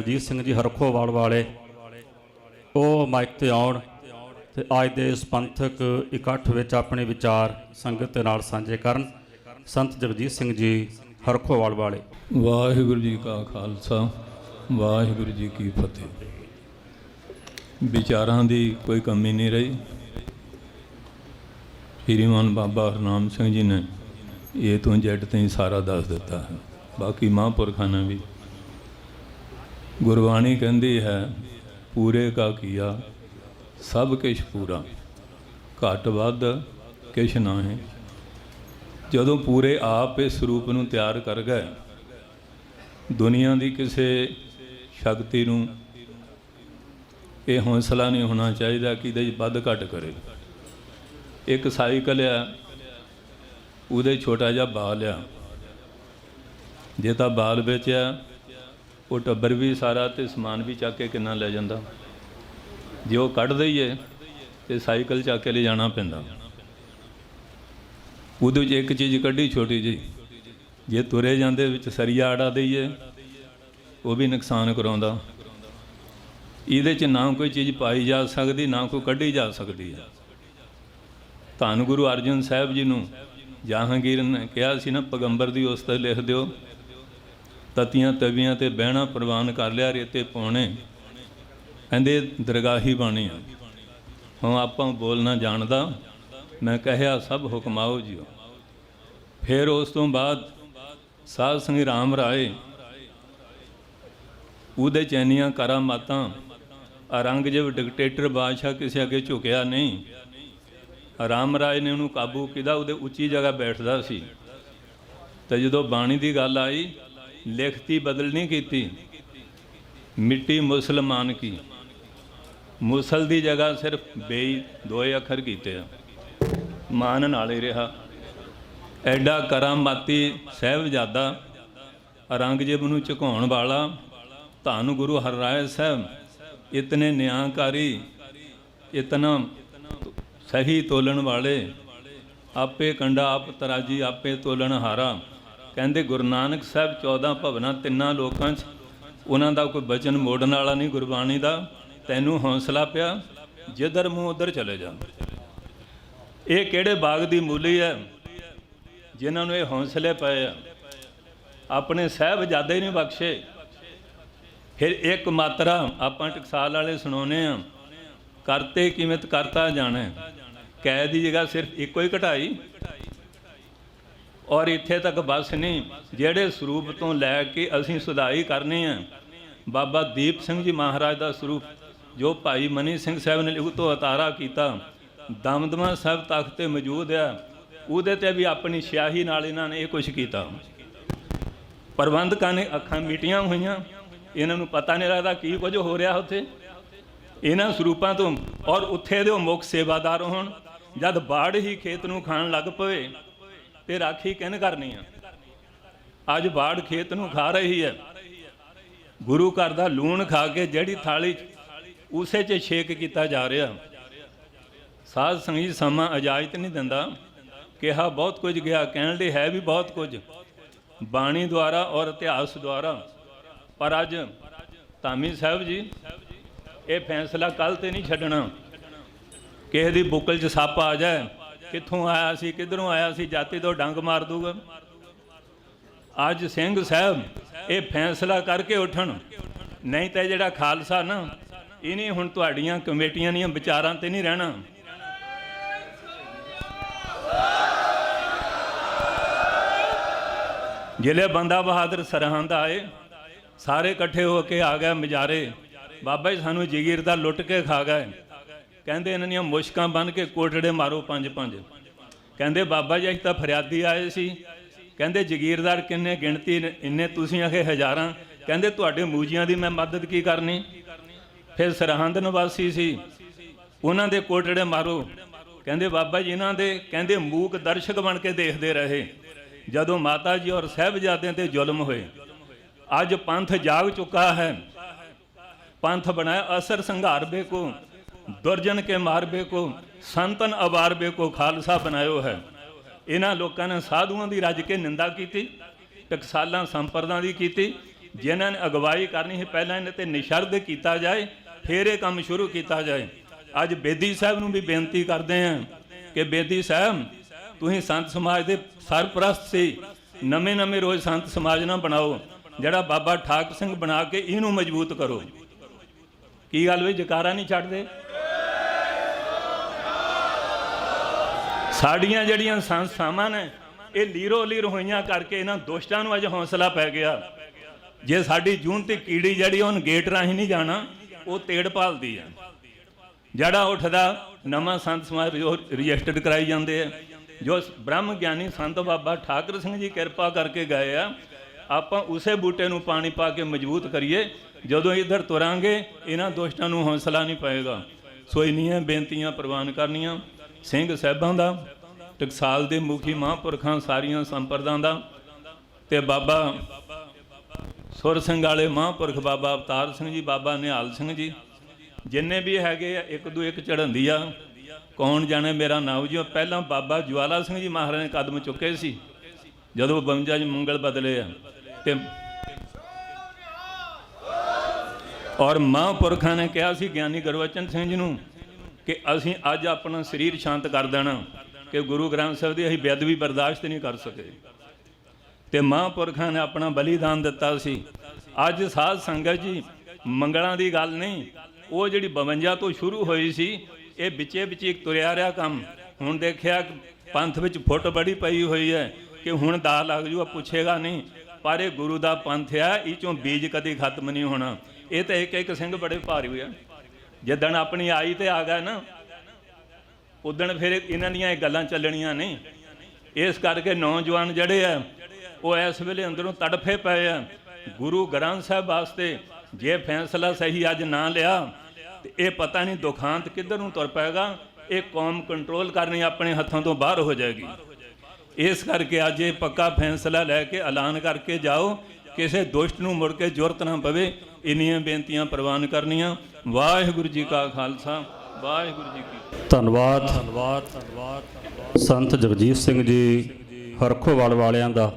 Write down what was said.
ਜਗਜੀਤ ਸਿੰਘ ਜੀ ਹਰਖੋਵਾਲ ਵਾਲੇ ਉਹ ਮਾਈਕ ਤੇ ਆਉਣ ਤੇ ਅੱਜ ਦੇ ਇਸ ਪੰਥਕ ਇਕੱਠ ਵਿੱਚ ਆਪਣੇ ਵਿਚਾਰ ਸੰਗਤ ਦੇ ਨਾਲ ਸਾਂਝੇ ਕਰਨ। ਸੰਤ ਜਗਜੀਤ ਸਿੰਘ ਜੀ ਹਰਖੋਵਾਲ ਵਾਲੇ ਵਾਹਿਗੁਰੂ ਜੀ ਕਾ ਖਾਲਸਾ, ਵਾਹਿਗੁਰੂ ਜੀ ਕੀ ਫਤਿਹ। ਵਿਚਾਰਾਂ ਦੀ ਕੋਈ ਕਮੀ ਨਹੀਂ ਰਹੀ। ਸ਼੍ਰੀਮਾਨ ਬਾਬਾ ਹਰਨਾਮ ਸਿੰਘ ਜੀ ਨੇ ਇਹ ਤੋਂ ਜੱਟ ਤਾਈਂ ਸਾਰਾ ਦੱਸ ਦਿੱਤਾ ਹੈ। ਬਾਕੀ ਮਹਾਂਪੁਰਖਾਂ ਨੇ ਵੀ ਗੁਰਬਾਣੀ ਕਹਿੰਦੀ ਹੈ, ਪੂਰੇ ਕਾ ਕੀਆ, ਸਭ ਕਿਛ ਪੂਰਾ। ਘਟ ਵੱਧ ਕਿਛ ਨਾ ਹੈ ਜਦੋਂ ਪੂਰੇ ਆਪ ਇਸ ਰੂਪ ਨੂੰ ਤਿਆਰ ਕਰ ਗਏ, ਦੁਨੀਆ ਦੀ ਕਿਸੇ ਸ਼ਕਤੀ ਨੂੰ ਇਹ ਹੌਸਲਾ ਨਹੀਂ ਹੋਣਾ ਚਾਹੀਦਾ ਕਿ ਇਹਦੇ 'ਚ ਵੱਧ ਘਟ ਕਰੇ। ਇੱਕ ਸਾਈਕਲ ਆ, ਉਹਦੇ ਛੋਟਾ ਜਿਹਾ ਬਾਲ ਆ। ਜੇ ਤਾਂ ਬਾਲ ਵਿੱਚ ਆ ਉਹ ਟੱਬਰ ਵੀ ਸਾਰਾ ਤੇ ਸਮਾਨ ਵੀ ਚੱਕ ਕੇ ਕਿੰਨਾ ਲੈ ਜਾਂਦਾ। ਜੇ ਉਹ ਕੱਢ ਦਈਏ ਤੇ ਸਾਈਕਲ ਚੱਕ ਕੇ ਲੈ ਜਾਣਾ ਪੈਂਦਾ। ਉਹਦੇ ਵਿੱਚ ਇੱਕ ਚੀਜ਼ ਕੱਢੀ ਛੋਟੀ ਜੀ ਜੇ ਤੁਰੇ ਜਾਂਦੇ ਵਿੱਚ ਸਰੀਆ ਆੜਾ ਦਈਏ, ਉਹ ਵੀ ਨੁਕਸਾਨ ਕਰਾਉਂਦਾ। ਇਹਦੇ 'ਚ ਨਾ ਕੋਈ ਚੀਜ਼ ਪਾਈ ਜਾ ਸਕਦੀ, ਨਾ ਕੋਈ ਕੱਢੀ ਜਾ ਸਕਦੀ। ਹੈ ਧੰਨ ਗੁਰੂ ਅਰਜਨ ਸਾਹਿਬ ਜੀ ਨੂੰ ਜਹਾਂਗੀਰ ਨੇ ਕਿਹਾ ਸੀ ਨਾ, ਪਗੰਬਰ ਦੀ ਉਸਤ ਲਿਖ ਦਿਓ ਤਤੀਆਂ ਤਵੀਆਂ ਤੇ ਬਹਿਣਾ ਪ੍ਰਵਾਨ ਕਰ ਲਿਆ ਰੇਤੇ ਪਾਉਣੇ। ਕਹਿੰਦੇ, ਦਰਗਾਹੀ ਬਾਣੀ ਆ। ਹੁਣ ਆਪਾਂ ਬੋਲਣਾ ਜਾਣਦਾ, ਮੈਂ ਕਹਿਆ, ਸਭ ਹੁਕਮਾਓ ਜੀਓ। ਫਿਰ ਉਸ ਤੋਂ ਬਾਅਦ ਸਾਧ ਸੰਗੀ ਰਾਮ ਰਾਏ, ਉਹਦੇ ਚੈਨੀਆਂ ਕਰਾਂ ਮਾਤਾਂ ਔਰੰਗਜ਼ੇਬ ਡਿਕਟੇਟਰ ਬਾਦਸ਼ਾਹ ਕਿਸੇ ਅੱਗੇ ਝੁਕਿਆ ਨਹੀਂ। ਰਾਮ ਰਾਏ ਨੇ ਉਹਨੂੰ ਕਾਬੂ ਕੀਤਾ, ਉਹਦੇ ਉੱਚੀ ਜਗ੍ਹਾ ਬੈਠਦਾ ਸੀ। ਤੇ ਜਦੋਂ ਬਾਣੀ ਦੀ ਗੱਲ ਆਈ ਲਿਖਤੀ ਬਦਲ ਨਹੀਂ ਕੀਤੀ। ਮਿੱਟੀ ਮੁਸਲਮਾਨ ਕੀ। ਮੁਸਲ ਦੀ ਜਗ੍ਹਾ ਸਿਰਫ ਬੇਈ ਦੋਏ ਅੱਖਰ ਕੀਤੇ ਆ। ਮਾਨ ਨਾਲੇ ਰਿਹਾ। ਐਡਾ ਕਰਾਮਾਤੀ ਸਹਿਬਜ਼ਾਦਾ ਔਰੰਗਜ਼ੇਬ ਨੂੰ ਝੁਕਾਉਣ ਵਾਲਾ ਧੰਨ ਗੁਰੂ ਹਰਰਾਏ ਸਾਹਿਬ, ਇਤਨੇ ਨਿਆਂਕਾਰੀ, ਇਤਨਾ ਸਹੀ ਤੋਲਣ ਵਾਲੇ, ਆਪੇ ਕੰਡਾ ਆਪ ਤਰਾਜੀ, ਆਪੇ ਤੋਲਣ ਹਾਰਾ ਕਹਿੰਦੇ ਗੁਰੂ ਨਾਨਕ ਸਾਹਿਬ 14 ਭਵਨਾਂ ਤਿੰਨਾਂ ਲੋਕਾਂ 'ਚ, ਉਹਨਾਂ ਦਾ ਕੋਈ ਬਚਨ ਮੋੜਨ ਵਾਲਾ ਨਹੀਂ, ਗੁਰਬਾਣੀ ਦਾ। ਤੈਨੂੰ ਹੌਸਲਾ ਪਿਆ, ਜਿੱਧਰ ਮੂੰਹ ਉਧਰ ਚਲੇ ਜਾ। ਇਹ ਕਿਹੜੇ ਬਾਗ ਦੀ ਮੂਲੀ ਹੈ, ਜਿਨ੍ਹਾਂ ਨੂੰ ਇਹ ਹੌਸਲੇ ਪਏ ਆ? ਆਪਣੇ ਸਾਹਿਬਜ਼ਾਦੇ ਹੀ ਨਹੀਂ ਬਖਸ਼ੇ। ਫਿਰ ਇੱਕ ਮਾਤਰਾ ਆਪਾਂ ਟਕਸਾਲ ਵਾਲੇ ਸੁਣਾਉਨੇ ਆ ਕਰਤੇ ਕਿਵੇਂ ਕਰਤਾ ਜਾਣਾ। ਕੈਦ ਦੀ ਜਗ੍ਹਾ ਸਿਰਫ ਇੱਕੋ ਹੀ ਘਟਾਈ ਔਰ ਇੱਥੇ ਤੱਕ ਬਸ ਨਹੀਂ, ਜਿਹੜੇ ਸਰੂਪ ਤੋਂ ਲੈ ਕੇ ਅਸੀਂ ਸੁਧਾਈ ਕਰਨੀ ਆ, ਬਾਬਾ ਦੀਪ ਸਿੰਘ ਜੀ ਮਹਾਰਾਜ ਦਾ ਸਰੂਪ, ਜੋ ਭਾਈ ਮਨੀ ਸਿੰਘ ਸਾਹਿਬ ਨੇ ਲਿਖੂ ਤੋਂ ਅਤਾਰਾ ਕੀਤਾ, ਦਮਦਮਾ ਸਾਹਿਬ ਤਖਤ ਤੇ ਮੌਜੂਦ ਆ, ਉਹਦੇ ਤੇ ਵੀ ਆਪਣੀ ਸਿਆਹੀ ਨਾਲ ਇਹਨਾਂ ਨੇ ਇਹ ਕੁਝ ਕੀਤਾ। ਪ੍ਰਬੰਧਕਾਂ ਨੇ ਅੱਖਾਂ ਮੀਟੀਆਂ ਹੋਈਆਂ, ਇਹਨਾਂ ਨੂੰ ਪਤਾ ਨਹੀਂ ਲੱਗਦਾ ਕੀ ਕੁਝ ਹੋ ਰਿਹਾ ਉੱਥੇ। ਇਹਨਾਂ ਸਰੂਪਾਂ ਤੋਂ, ਔਰ ਉੱਥੇ ਦੇ ਉਹ ਮੁੱਖ ਸੇਵਾਦਾਰ ਹੋਣ, ਜਦ ਬਾੜ ਹੀ ਖੇਤ ਨੂੰ ਖਾਣ ਲੱਗ ਪਵੇ ਤੇ ਰਾਖੀ ਕਿਹਨ ਕਰਨੀ ਆ? ਅੱਜ ਬਾੜ ਖੇਤ ਨੂੰ ਖਾ ਰਹੀ ਹੈ ਗੁਰੂ ਘਰ ਦਾ ਲੂਣ ਖਾ ਕੇ ਜਿਹੜੀ ਥਾਲੀ ਉਸੇ 'ਚ ਛੇਕ ਕੀਤਾ ਜਾ ਰਿਹਾ। ਸਾਧ ਸੰਗੀ ਸਮਾਂ ਇਜਾਜ਼ਤ ਨਹੀਂ ਦਿੰਦਾ। ਕਿਹਾ ਬਹੁਤ ਕੁਝ, ਗਿਆ ਕਹਿਣ ਲਈ ਹੈ ਵੀ ਬਹੁਤ ਕੁਝ। ਬਾਣੀ ਦੁਆਰਾ ਔਰ ਇਤਿਹਾਸ ਦੁਆਰਾ। ਪਰ ਅੱਜ ਧਾਮੀ ਸਾਹਿਬ ਜੀ, ਇਹ ਫੈਸਲਾ ਕੱਲ ਤੇ ਨਹੀਂ ਛੱਡਣਾ। ਕਿਸੇ ਦੀ ਬੁੱਕਲ 'ਚ ਸੱਪ ਆ ਜਾਏ ਕਿੱਥੋਂ ਆਇਆ ਸੀ, ਕਿੱਧਰੋਂ ਆਇਆ ਸੀ, ਜਾਤੀ ਤੋਂ ਡੰਗ ਮਾਰ ਦੂਗਾ। ਅੱਜ ਸਿੰਘ ਸਾਹਿਬ, ਇਹ ਫੈਸਲਾ ਕਰਕੇ ਉੱਠਣ। ਨਹੀਂ ਤਾਂ ਜਿਹੜਾ ਖਾਲਸਾ ਨਾ, ਇਹਨੇ ਹੁਣ ਤੁਹਾਡੀਆਂ ਕਮੇਟੀਆਂ ਦੀਆਂ ਵਿਚਾਰਾਂ ਤੇ ਨਹੀਂ ਰਹਿਣਾ। ਜ਼ਿਲ੍ਹੇ ਬੰਦਾ ਬਹਾਦਰ ਸਰਹੰਦ ਆਏ, ਸਾਰੇ ਇਕੱਠੇ ਹੋ ਕੇ ਆ ਗਏ ਮਜਾਰੇ। ਬਾਬਾ ਜੀ ਸਾਨੂੰ ਜਗੀਰ ਦਾ ਲੁੱਟ ਕੇ ਖਾ ਗਏ। ਕਹਿੰਦੇ ਇਹਨਾਂ ਦੀਆਂ ਮੁਸ਼ਕਾਂ ਬਨ ਕੇ ਕੋਟੜੇ ਮਾਰੋ ਪੰਜ ਪੰਜ। ਕਹਿੰਦੇ ਬਾਬਾ ਜੀ, ਅਸੀਂ ਤਾਂ ਫਰਿਆਦੀ ਆਏ ਸੀ। ਕਹਿੰਦੇ ਜ਼ਗੀਰਦਾਰ ਕਿੰਨੇ ਗਿਣਤੀ ਇੰਨੇ ਤੁਸੀਂ ਆਖੇ ਹਜ਼ਾਰਾਂ। ਕਹਿੰਦੇ ਤੁਹਾਡੇ ਮੂਜੀਆਂ ਦੀ ਮੈਂ ਮਦਦ ਕੀ ਕਰਨੀ? ਫਿਰ ਸਰਹੰਦ ਨਿਵਾਸੀ ਸੀ। ਉਹਨਾਂ ਦੇ ਕੋਟੜੇ ਮਾਰੋ। ਕਹਿੰਦੇ ਬਾਬਾ ਜੀ, ਇਹਨਾਂ ਦੇ ਕਹਿੰਦੇ ਮੂਕ ਦਰਸ਼ਕ ਬਣ ਕੇ ਦੇਖਦੇ ਰਹੇ। ਜਦੋਂ ਮਾਤਾ ਜੀ ਔਰ ਸਹਿਬਜ਼ਾਦਿਆਂ ਤੇ ਜ਼ੁਲਮ ਹੋਏ। ਅੱਜ ਪੰਥ ਜਾਗ ਚੁੱਕਾ ਹੈ। ਪੰਥ ਬਣਾਇਆ ਅਸਰ ਸੰਘਾਰ ਬੇਕੋ। ਦਰਜਨ ਕੇ ਮਾਰਬੇ ਕੋ, ਸੰਤਨ ਅਵਾਰਬੇ ਕੋ ਖਾਲਸਾ ਬਣਾਇਓ ਹੈ। ਇਹਨਾਂ ਲੋਕਾਂ ਨੇ ਸਾਧੂਆਂ ਦੀ ਰੱਜ ਕੇ ਨਿੰਦਾ ਕੀਤੀ, ਟਕਸਾਲਾਂ ਸੰਪਰਦਾਂ ਦੀ ਕੀਤੀ, ਜਿਨ੍ਹਾਂ ਨੇ ਅਗਵਾਈ ਕਰਨੀ ਹੈ, ਪਹਿਲਾਂ ਇਹਨਾਂ ਤੇ ਨਿਸ਼ਰਦ ਕੀਤਾ ਜਾਏ, ਫਿਰ ਇਹ ਕੰਮ ਸ਼ੁਰੂ ਕੀਤਾ ਜਾਏ। ਅੱਜ ਬੇਦੀ ਸਾਹਿਬ ਨੂੰ ਵੀ ਬੇਨਤੀ ਕਰਦੇ ਆਂ ਕਿ ਬੇਦੀ ਸਾਹਿਬ, ਤੁਸੀਂ ਸੰਤ ਸਮਾਜ ਦੇ ਸਰਪ੍ਰਸਤ ਸੀ ਨਵੇਂ ਨਵੇਂ ਰੋਜ਼ ਸੰਤ ਸਮਾਜ ਨਾ ਬਣਾਓ, ਜਿਹੜਾ ਬਾਬਾ ਠਾਕ ਸਿੰਘ ਬਣਾ ਕੇ ਇਹਨੂੰ ਮਜ਼ਬੂਤ ਕਰੋ। ਕੀ ਗੱਲ ਵੇ ਜਕਾਰਾ ਨਹੀਂ ਛੱਡਦੇ? ਸਾਡੀਆਂ ਜਿਹੜੀਆਂ ਸੰਸਥਾਵਾਂ ਨੇ, ਇਹ ਲੀਰੋ ਲੀਰ ਹੋਈਆਂ ਕਰਕੇ ਇਹਨਾਂ ਦੋਸ਼ਟਾਂ ਨੂੰ ਅੱਜ ਹੌਸਲਾ ਪੈ ਗਿਆ। ਜੇ ਸਾਡੀ ਜੂਨ ਤੇ ਕੀੜੀ ਜਿਹੜੀ ਉਹਨ ਗੇਟ ਰਾਹੀਂ ਨਹੀਂ ਜਾਣਾ, ਉਹ ਤੇੜ ਭਾਲਦੀ ਆ। ਜਿਹੜਾ ਉੱਠਦਾ, ਨਵਾਂ ਸੰਤ ਸਮਾਜ ਜੋ ਰਜਿਸਟਰਡ ਕਰਾਈ ਜਾਂਦੇ ਆ। ਜੋ ਬ੍ਰਹਮ ਗਿਆਨੀ ਸੰਤ ਬਾਬਾ ਠਾਕਰ ਸਿੰਘ ਜੀ ਕਿਰਪਾ ਕਰਕੇ ਗਏ ਆ, ਆਪਾਂ ਉਸੇ ਬੂਟੇ ਨੂੰ ਪਾਣੀ ਪਾ ਕੇ ਮਜ਼ਬੂਤ ਕਰੀਏ, ਜਦੋਂ ਇੱਧਰ ਤੁਰਾਂਗੇ, ਇਹਨਾਂ ਦੋਸ਼ਟਾਂ ਨੂੰ ਹੌਸਲਾ ਨਹੀਂ ਪਏਗਾ। ਸੋ ਇੰਨੀਆਂ ਬੇਨਤੀਆਂ ਪ੍ਰਵਾਨ ਕਰਨੀਆਂ। ਸਿੰਘ ਸਾਹਿਬਾਂ ਦਾ, ਟਕਸਾਲ ਦੇ ਮੁਖੀ ਮਹਾਂਪੁਰਖਾਂ ਸਾਰੀਆਂ ਸੰਪਰਦਾਂ ਦਾ ਤੇ ਬਾਬਾ ਸੁਰ ਸਿੰਘ ਵਾਲੇ ਮਹਾਂਪੁਰਖ ਬਾਬਾ ਅਵਤਾਰ ਸਿੰਘ ਜੀ, ਬਾਬਾ ਨਿਹਾਲ ਸਿੰਘ ਜੀ, ਜਿੰਨੇ ਵੀ ਹੈਗੇ ਆ, ਇੱਕ ਦੂ ਇੱਕ ਚੜ੍ਹੰਦੀ ਆ, ਕੌਣ ਜਾਣੇ ਮੇਰਾ ਨਾਮ ਜੀ? ਪਹਿਲਾਂ ਬਾਬਾ ਜਵਾਲਾ ਸਿੰਘ ਜੀ ਮਹਾਰਾਜ ਨੇ ਕਦਮ ਚੁੱਕੇ ਸੀ, ਜਦੋਂ 52 ਚ ਮੰਗਲ ਬਦਲੇ ਆ ਤੇ ਔਰ ਮਹਾਂਪੁਰਖਾਂ ਨੇ ਕਿਹਾ ਸੀ, ਗਿਆਨੀ ਗੁਰਬਚਨ ਸਿੰਘ ਜੀ ਨੂੰ ਕਿ ਅਸੀਂ ਅੱਜ ਆਪਣਾ ਸਰੀਰ ਸ਼ਾਂਤ ਕਰ ਦੇਣਾ ਕਿ ਗੁਰੂ ਗ੍ਰੰਥ ਸਾਹਿਬ ਦੀ ਅਸੀਂ ਬੇਅਦਬੀ ਬਰਦਾਸ਼ਤ ਨਹੀਂ ਕਰ ਸਕੇ। ਤੇ ਮਹਾਂਪੁਰਖਾਂ ਨੇ ਆਪਣਾ ਬਲੀਦਾਨ ਦਿੱਤਾ ਸੀ। ਅੱਜ ਸਾਧ ਸੰਗਤ ਜੀ, ਮੰਗਲਾਂ ਦੀ ਗੱਲ ਨਹੀਂ, ਉਹ ਜਿਹੜੀ 52 ਤੋਂ ਸ਼ੁਰੂ ਹੋਈ ਸੀ, ਇਹ ਵਿੱਚੇ ਵਿੱਚ ਇੱਕ ਤੁਰਿਆ ਰਿਹਾ ਕੰਮ। ਹੁਣ ਦੇਖਿਆ ਪੰਥ ਵਿੱਚ ਫੁੱਟ ਬੜੀ ਪਈ ਹੋਈ ਹੈ ਕਿ ਹੁਣ ਦਾ ਲੱਗ ਜੂਗਾ, ਪੁੱਛੇਗਾ ਨਹੀਂ। ਪਰ ਇਹ ਗੁਰੂ ਦਾ ਪੰਥ ਆ, ਇਹ ਚੋਂ ਬੀਜ ਕਦੀ ਖਤਮ ਨਹੀਂ ਹੋਣਾ। ਇਹ ਤਾਂ ਇੱਕ ਇੱਕ ਸਿੰਘ ਬੜੇ ਭਾਰੀ ਹੋਇਆ ਜਿੱਦਣ ਆਪਣੀ ਆਈ ਤੇ ਆ ਗਿਆ ਨਾ, ਉਦਣ ਫਿਰ ਇਹਨਾਂ ਦੀਆਂ ਇਹ ਗੱਲਾਂ ਚੱਲਣੀਆਂ ਨਹੀਂ। ਇਸ ਕਰਕੇ ਨੌਜਵਾਨ ਜਿਹੜੇ ਆ, ਉਹ ਇਸ ਵੇਲੇ ਅੰਦਰੋਂ ਤੜਫੇ ਪਏ ਆ। ਗੁਰੂ ਗ੍ਰੰਥ ਸਾਹਿਬ ਵਾਸਤੇ ਜੇ ਫੈਸਲਾ ਸਹੀ ਅੱਜ ਨਾ ਲਿਆ, ਤੇ ਇਹ ਪਤਾ ਨਹੀਂ ਦੁਖਾਂਤ ਕਿੱਧਰ ਨੂੰ ਤੁਰ ਪਏਗਾ ਇਹ ਕੌਮ ਕੰਟਰੋਲ ਕਰਨੀ ਆਪਣੇ ਹੱਥਾਂ ਤੋਂ ਬਾਹਰ ਹੋ ਜਾਏਗੀ। ਇਸ ਕਰਕੇ ਅੱਜ ਇਹ ਪੱਕਾ ਫੈਸਲਾ ਲੈ ਕੇ ਐਲਾਨ ਕਰਕੇ ਜਾਓ ਕਿਸੇ ਦੁਸ਼ਟ ਨੂੰ ਮੁੜ ਕੇ ਜ਼ਰੂਰਤ ਨਾ ਪਵੇ ਇੰਨੀਆਂ ਬੇਨਤੀਆਂ ਪ੍ਰਵਾਨ ਕਰਨੀਆਂ। ਵਾਹਿਗੁਰੂ ਜੀ ਕਾ ਖਾਲਸਾ ਵਾਹਿਗੁਰੂ ਜੀ ਕੀ ਧੰਨਵਾਦ ਧੰਨਵਾਦ ਧੰਨਵਾਦ। ਸੰਤ ਜਗਜੀਤ ਸਿੰਘ ਜੀ ਹਰਖੋਵਾਲ ਵਾਲਿਆਂ ਦਾ